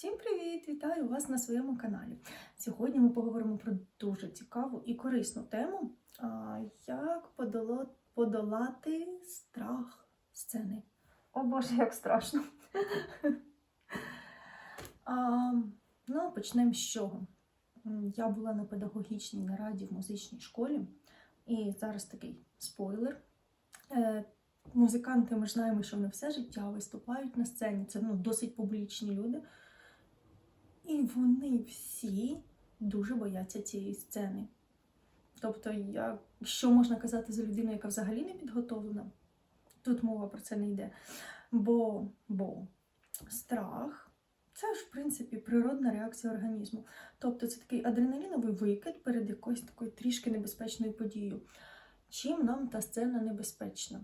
Всім привіт! Вітаю вас на своєму каналі. Сьогодні ми поговоримо про дуже цікаву і корисну тему, як подолати страх сцени. О Боже, як страшно. А, ну, почнемо з чого. Я була на педагогічній нараді в музичній школі, і зараз такий спойлер. Е, Музиканти, ми ж знаємо, що вони все життя виступають на сцені. Це ну, досить публічні люди. І вони всі дуже бояться цієї сцени. Тобто, я, що можна казати за людину, яка взагалі не підготовлена, тут мова про це не йде. Бо, бо страх це ж, в принципі, природна реакція організму. Тобто це такий адреналіновий викид перед якоюсь такою трішки небезпечною подією. Чим нам та сцена небезпечна?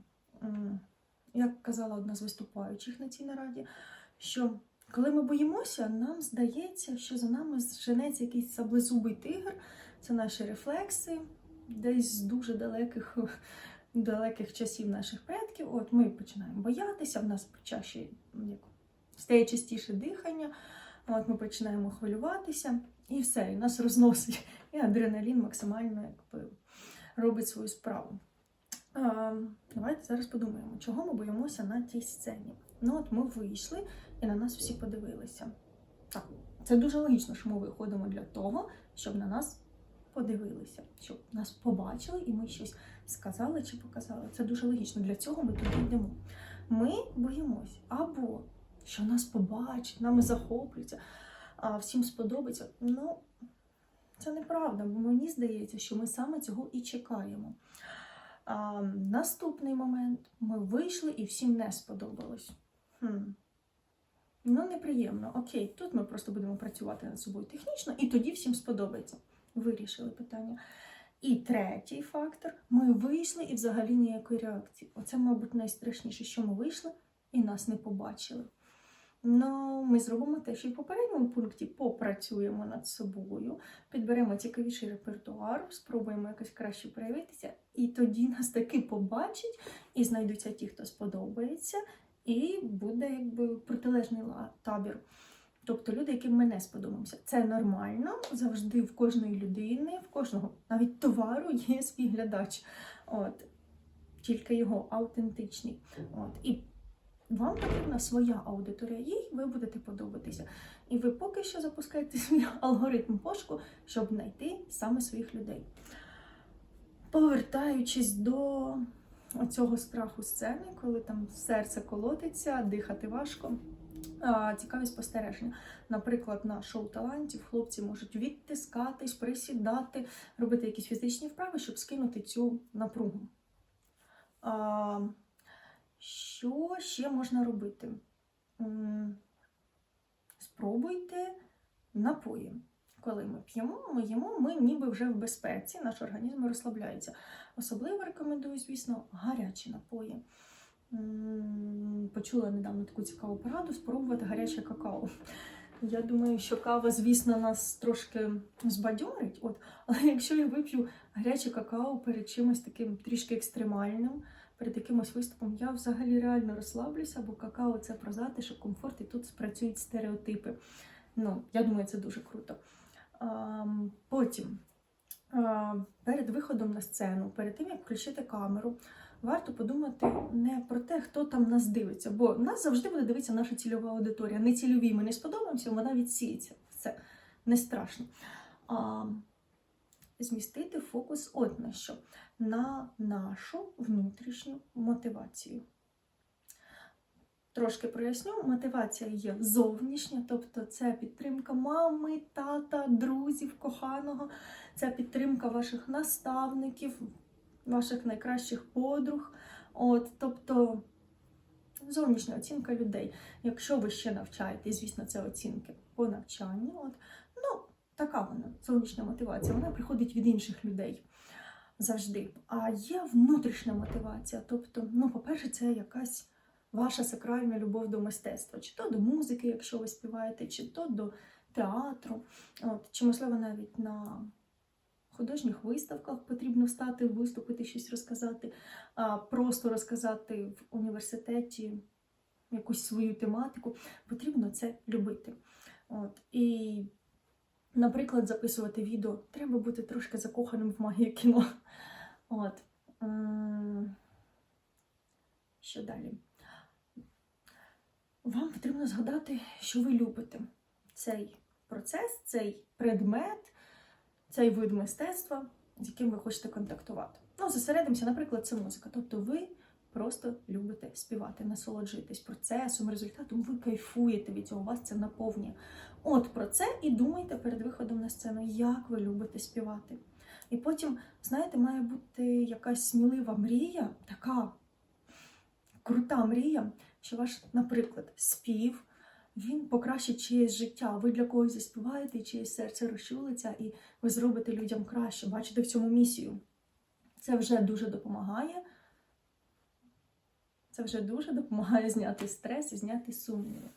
Як казала одна з виступаючих на цій нараді, що коли ми боїмося, нам здається, що за нами женеться якийсь саблезубий тигр, це наші рефлекси, десь з дуже далеких, далеких часів наших предків. От ми починаємо боятися, в нас чаще як, стає частіше дихання, от ми починаємо хвилюватися, і все, і нас розносить. І адреналін максимально якби, робить свою справу. А, давайте зараз подумаємо, чого ми боїмося на тій сцені. Ну, от ми вийшли і на нас всі подивилися. Так, це дуже логічно, що ми виходимо для того, щоб на нас подивилися, щоб нас побачили і ми щось сказали чи показали. Це дуже логічно. Для цього ми туди йдемо. Ми боїмось або що нас побачать, нами захоплюються, а всім сподобається. Ну, це неправда, бо мені здається, що ми саме цього і чекаємо. А, наступний момент ми вийшли і всім не сподобалось. Хм. Ну, неприємно. Окей, тут ми просто будемо працювати над собою технічно, і тоді всім сподобається. Вирішили питання. І третій фактор: ми вийшли і взагалі ніякої реакції. Оце, мабуть, найстрашніше, що ми вийшли і нас не побачили. Ну, ми зробимо те, що і в попередньому пункті попрацюємо над собою, підберемо цікавіший репертуар, спробуємо якось краще проявитися, і тоді нас таки побачать, і знайдуться ті, хто сподобається, і буде якби протилежний табір. Тобто люди, яким ми не. Це нормально, завжди в кожної людини, в кожного навіть товару є свій глядач. От. Тільки його автентичний. От. І вам потрібна своя аудиторія, їй ви будете подобатися. І ви поки що запускаєте свій алгоритм пошуку, щоб знайти саме своїх людей. Повертаючись до цього страху сцени, коли там серце колотиться, дихати важко. Цікаві спостереження. Наприклад, на шоу талантів хлопці можуть відтискатись, присідати, робити якісь фізичні вправи, щоб скинути цю напругу. Що ще можна робити? Спробуйте напої. Коли ми п'ємо, ми їмо, ми ніби вже в безпеці, наш організм розслабляється. Особливо рекомендую, звісно, гарячі напої. Почула недавно таку цікаву пораду спробувати гаряче какао. Я думаю, що кава, звісно, нас трошки збадьорить. От, але якщо я вип'ю гаряче какао перед чимось таким трішки екстремальним, перед якимось виступом, я взагалі реально розслаблюся, бо какао це про затишок, комфорт, і тут спрацюють стереотипи. Ну, я думаю, це дуже круто. Потім, перед виходом на сцену, перед тим як включити камеру, варто подумати не про те, хто там нас дивиться, бо нас завжди буде дивитися наша цільова аудиторія. Не цільовій ми не сподобаємося, вона відсіється. Це не страшно. Змістити фокус от на що? На нашу внутрішню мотивацію. Трошки проясню, мотивація є зовнішня, тобто це підтримка мами, тата, друзів, коханого, це підтримка ваших наставників, ваших найкращих подруг. От, тобто зовнішня оцінка людей. Якщо ви ще навчаєтесь, звісно, це оцінки по навчанню. От, ну, така вона, зовнішня мотивація, вона приходить від інших людей завжди. А є внутрішня мотивація. Тобто, ну, по-перше, це якась ваша сакральна любов до мистецтва, чи то до музики, якщо ви співаєте, чи то до театру, От, чи, можливо, навіть на художніх виставках потрібно встати, виступити, щось розказати, а просто розказати в університеті якусь свою тематику. Потрібно це любити. От. І, наприклад, записувати відео треба бути трошки закоханим в магію кіно. От. Що далі? Вам потрібно згадати, що ви любите. Цей процес, цей предмет, цей вид мистецтва, з яким ви хочете контактувати. Ну, зосередимося, наприклад, це музика. Тобто ви просто любите співати, насолоджуєтесь процесом, результатом, ви кайфуєте від цього, вас це наповнює. От про це і думайте перед виходом на сцену, як ви любите співати. І потім, знаєте, має бути якась смілива мрія, така крута мрія, що ваш, наприклад, спів. Він покращить чиєсь життя. Ви для когось заспіваєте, чиєсь серце розчулиться, і ви зробите людям краще. Бачите в цьому місію. Це вже дуже допомагає. Це вже дуже допомагає зняти стрес і зняти сумніви.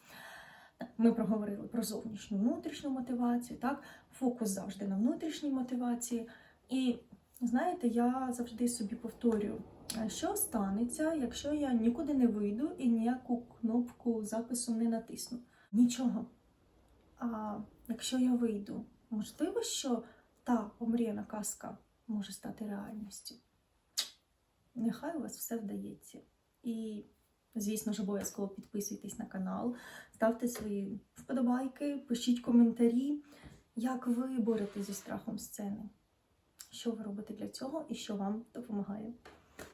Ми проговорили про зовнішню внутрішню мотивацію, так? Фокус завжди на внутрішній мотивації. І знаєте, я завжди собі повторюю, що станеться, якщо я нікуди не вийду і ніяку кнопку запису не натисну? Нічого. А якщо я вийду, можливо, що та омріяна казка може стати реальністю. Нехай у вас все вдається. І, звісно ж, обов'язково підписуйтесь на канал, ставте свої вподобайки, пишіть коментарі, як ви боретесь зі страхом сцени. Що ви робите для цього і що вам допомагає.